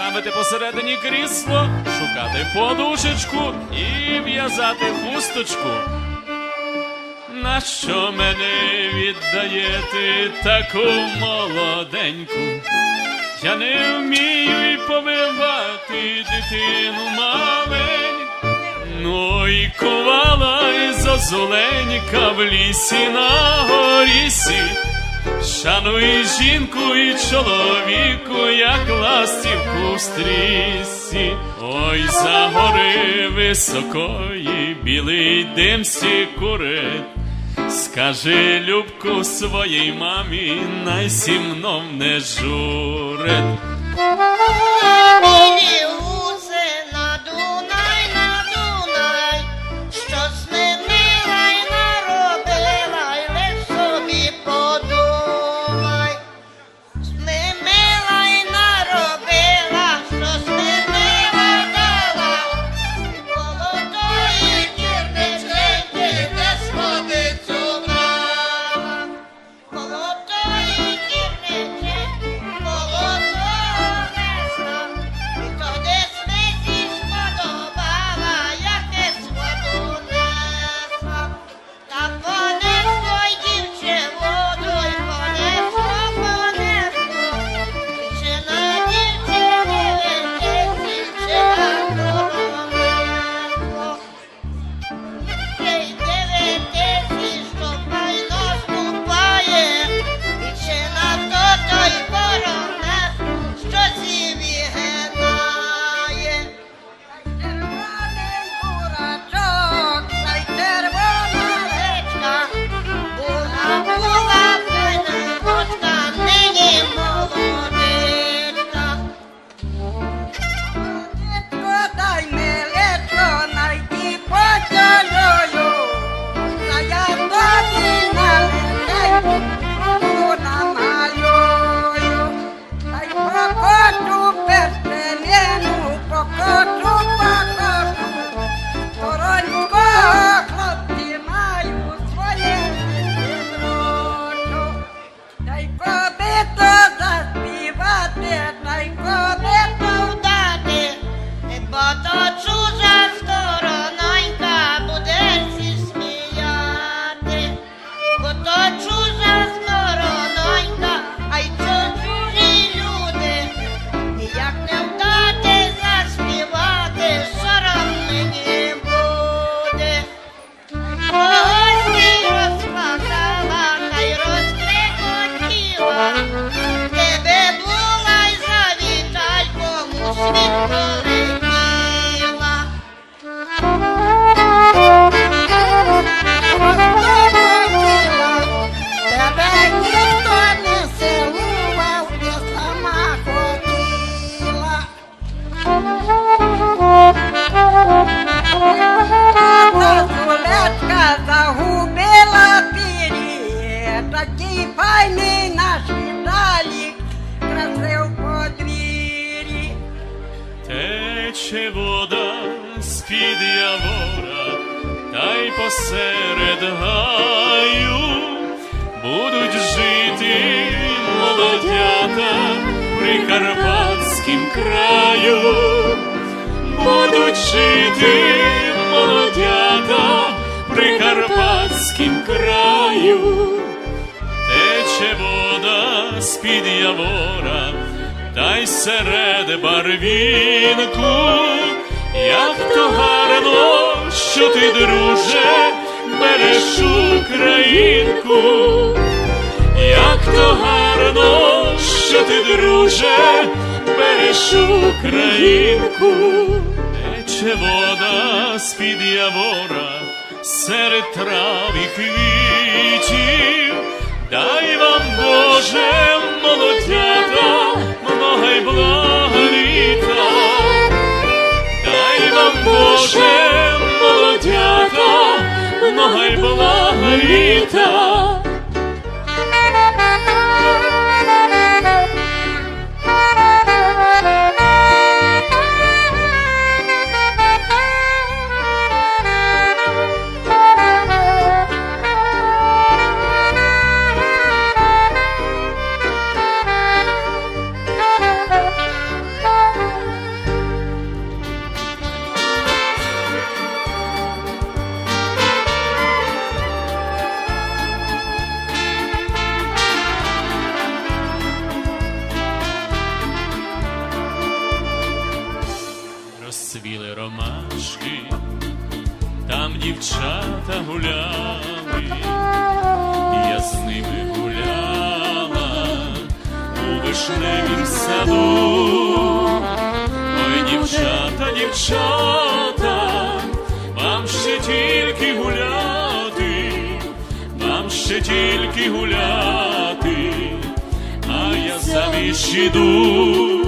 ставити посередині крісло, шукати подушечку і в'язати хусточку. Нащо мене віддаєте таку молоденьку? Я не вмію й повивати дитину маленьку. Ну і кувала і зозуленька в лісі на горісі. Шануй жінку і чоловіку, як ластівку в стрісі. Ой, за гори високої, білий дим сі. Скажи, Любку, своїй мамі, най сімно не журить. Й посеред гаю. Будуть жити молодята при карпатськім краю, будуть жити молодята при карпатськім краю. Тече вода з-під явора, та й серед барвінку, як то гарно, що ти, друже, береш українку, як то гарно, що ти, друже, береш українку, тече вода з-під явора, серед трав і квітів, дай вам Боже, молодята, много й блага літа. Дай вам Боже, много й блага тільки гуляти, а я заміж іду.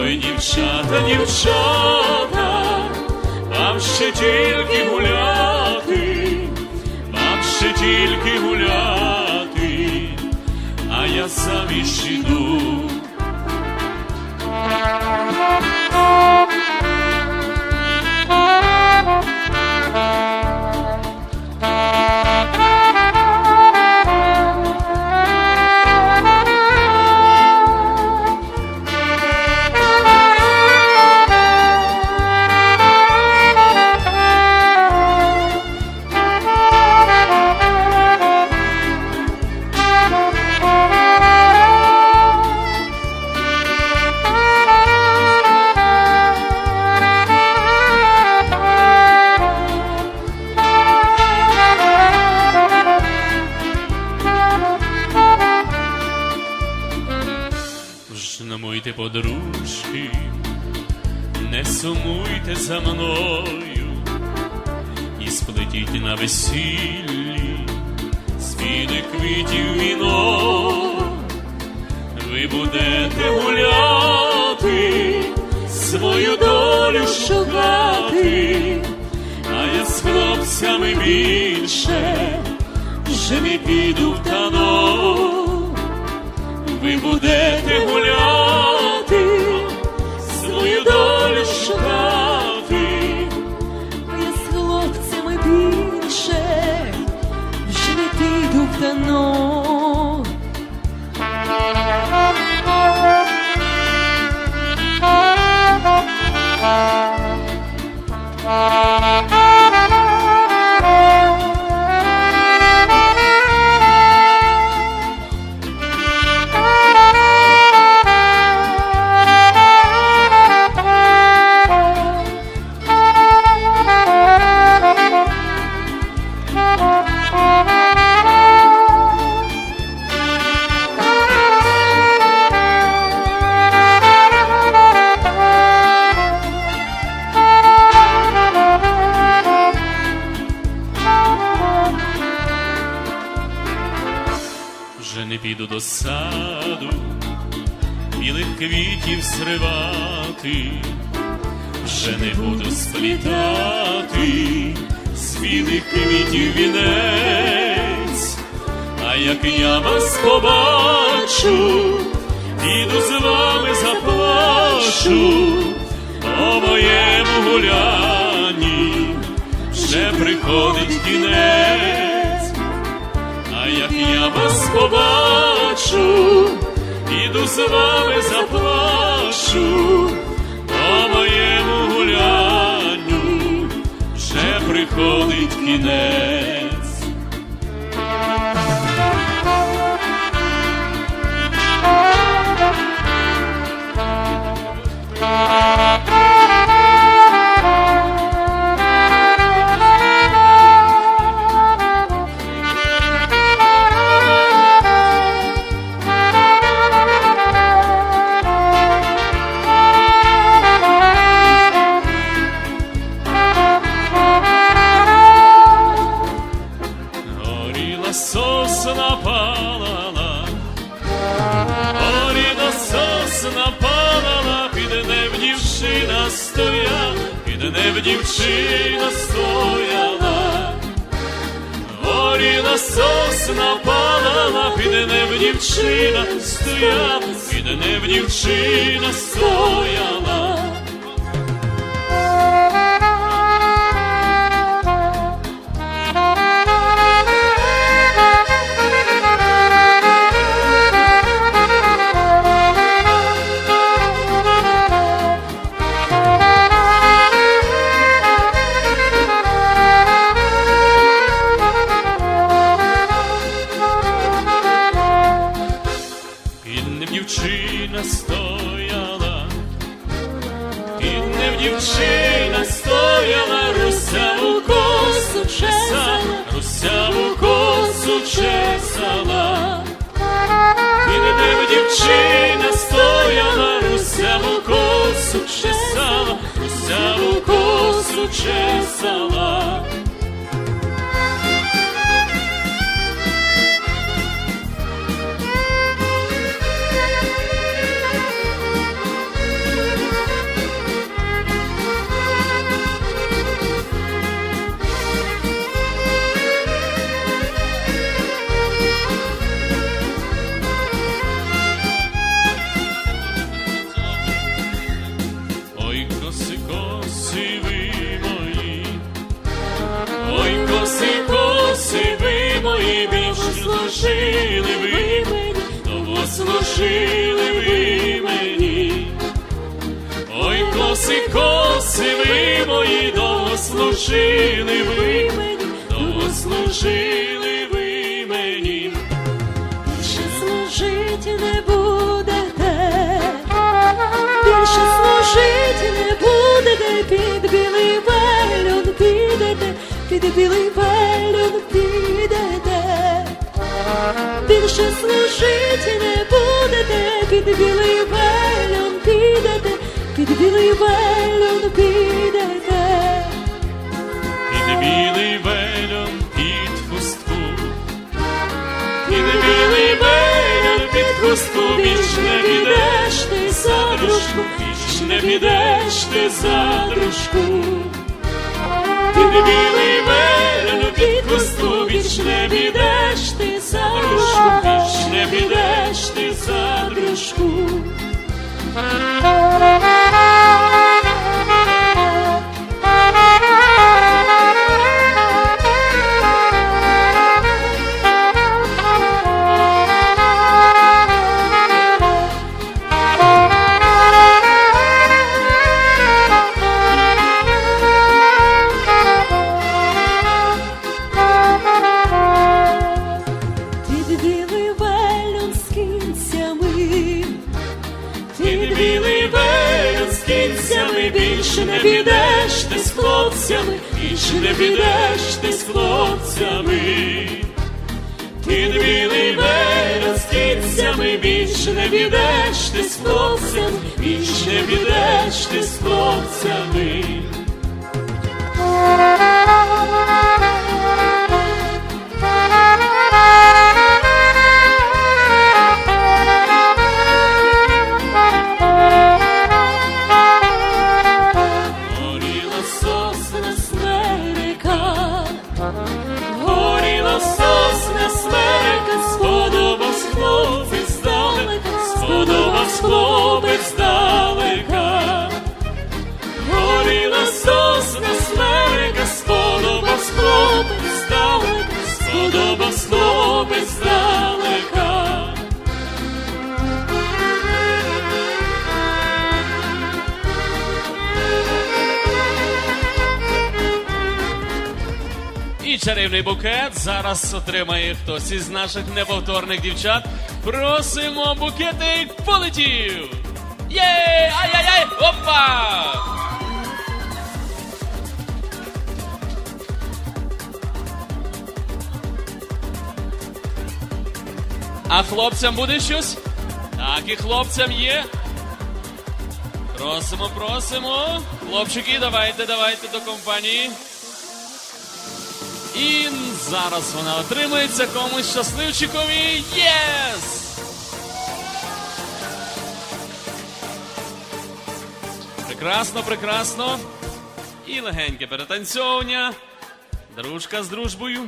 Ой, дівчата, дівчата, вам ще тільки гуляти, вам ще тільки гуляти, а я заміж іду. Подружки, не сумуйте за мною і сплетіть на весіллі світи квітів віно. Ви будете гуляти, свою долю шукати, а я з хлопцями більше вже не піду в танок. Ви будете білих квітів зривати, вже не буду сплітати з білих квітів вінець, а як я вас побачу, піду з вами заплачу, о моєму гулянні вже приходить кінець. А як я вас побачу, іду з вами заплачу, дівчина стояла. Горіла сосна палала, під неб дівчина стояла, під ним дівчина стояла, чесала. Служили ви мені. Ой, коси, коси ви мої, довго служили ви мені, довго служили ви мені. Більше служити не будете, більше служити не будете, під білий вельон підете, під білий вельон підете. Більше служити підеш ти за дружку. ти білий вельон, під хустку, віч не підеш ти за дружку, віч не підеш ти за дружку. Більше не підеш ти з хлопцями, більше не підеш ти з хлопцями. Під білий вельон з більше не підеш ти з хлопцями, більше не підеш ти з хлопцями. Чарівний букет зараз отримає хтось із наших неповторних дівчат. Просимо, букетик полетів! Є! Ай-яй-яй! Опа! А хлопцям буде щось? Так, і хлопцям є. Просимо, просимо. Хлопчики, давайте, давайте до компанії. І зараз вона отримується комусь щасливчикові. Єс! Прекрасно, прекрасно. І легеньке перетанцьовування. Дружка з дружбою.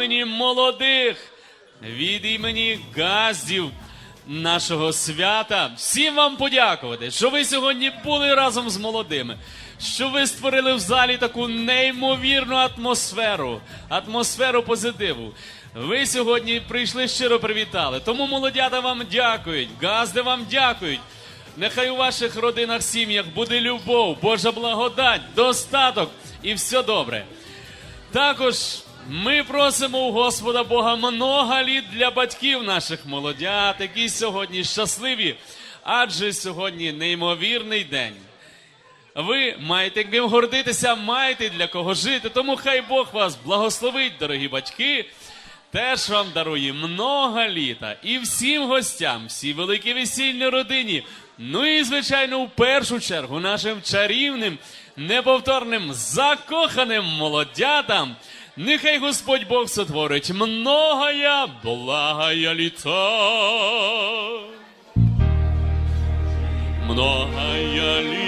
Імені молодих, від імені газдів нашого свята. Всім вам подякувати, що ви сьогодні були разом з молодими, що ви створили в залі таку неймовірну атмосферу, атмосферу позитиву. Ви сьогодні прийшли щиро привітали. Тому молодята вам дякують, газди вам дякують. Нехай у ваших родинах, сім'ях буде любов, Божа благодать, достаток і все добре. Також ми просимо у Господа Бога много літ для батьків наших молодят, які сьогодні щасливі, адже сьогодні неймовірний день. Ви маєте ким гордитися, маєте для кого жити. Тому хай Бог вас благословить, дорогі батьки. Теж вам дарує много літа і всім гостям, всій великій весільній родині. Ну і звичайно, в першу чергу нашим чарівним, неповторним, закоханим молодятам. Нехай Господь Бог сотворить многое, благая літа. Многая літа.